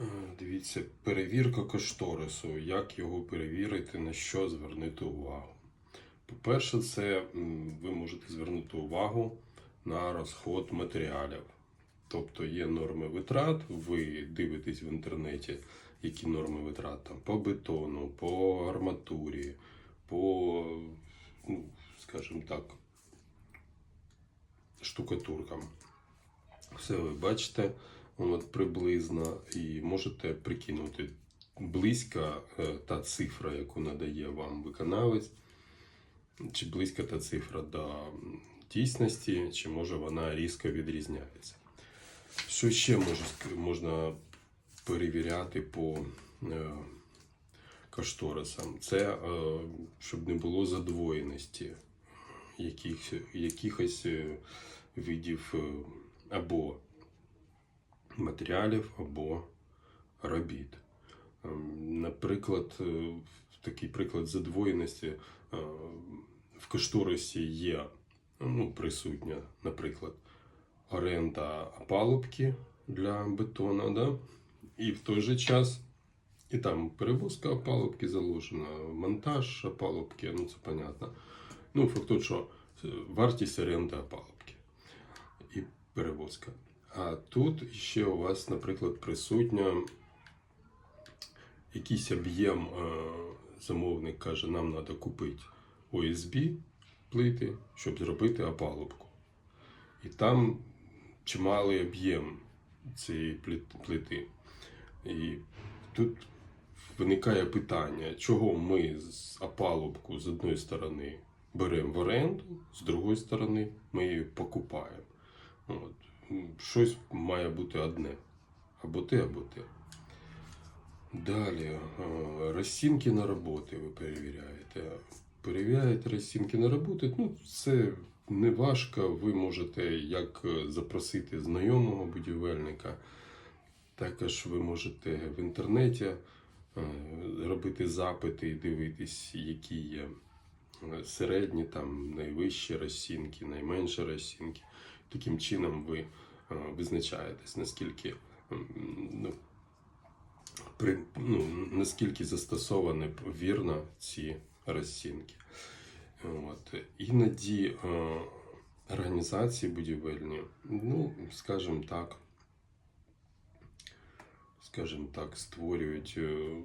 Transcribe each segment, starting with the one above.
Е, Дивіться, перевірка кошторису. Як його перевірити, на що звернути увагу? По-перше, це ви можете звернути увагу на розход матеріалів. Тобто є норми витрат, ви дивитесь в інтернеті, які норми витрат там, по бетону, по арматурі, по, ну, скажімо так, штукатуркам. Все ви бачите от, приблизно і можете прикинути близька е, та цифра, яку надає вам виконавець, чи близька та цифра до дійсності, чи може вона різко відрізняється. Що ще можна перевіряти по е, кошторисам? Це е, щоб не було задвоєності яких, якихось видів або матеріалів, або робіт. Ем, Наприклад, е, такий приклад задвоєності е, в кошторисі є ну, присутня, наприклад, оренда опалубки для бетона, да? і в той же час і там перевозка опалубки заложена, монтаж опалубки, ну це понятно. Ну, факт що е, вартість оренди опалубки і перевозка. А тут ще у вас, наприклад, присутня якийсь об'єм, е, замовник каже, нам треба купити ОСБ плити, щоб зробити опалубку. І там чималий об'єм цієї плити. І тут виникає питання, чого ми з опалубку з одної сторони беремо в оренду, з другої сторони ми її покупаємо. От. Щось має бути одне. Або те, або те. Далі, розцінки на роботи ви перевіряєте. Перевіряєте розцінки на роботи. Ну, це не важко. Ви можете як е, запросити знайомого будівельника. Також ви можете в інтернеті е, робити запити і дивитись, які є е, середні, там найвищі розцінки, найменші розцінки. Таким чином ви е, визначаєтесь, наскільки ну, при, ну, наскільки застосовані вірно ці розцінки. От. Іноді е, організації будівельні, ну, скажімо так, скажімо так, створюють, е,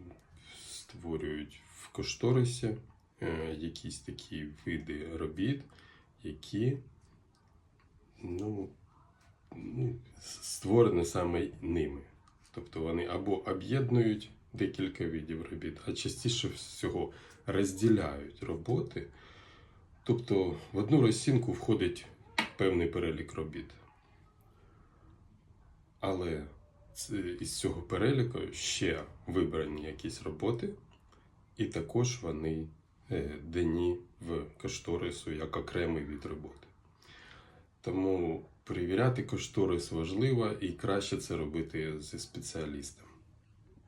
створюють в кошторисі якісь такі види робіт, які ну, ну, створені саме ними. Тобто вони або об'єднують декілька видів робіт, а частіше всього розділяють роботи. Тобто в одну розцінку входить певний перелік робіт. Але із цього переліку ще вибрані якісь роботи, і також вони е, дані в кошторису як окремий від роботи. Тому перевіряти кошторис важливо і краще це робити зі спеціалістом.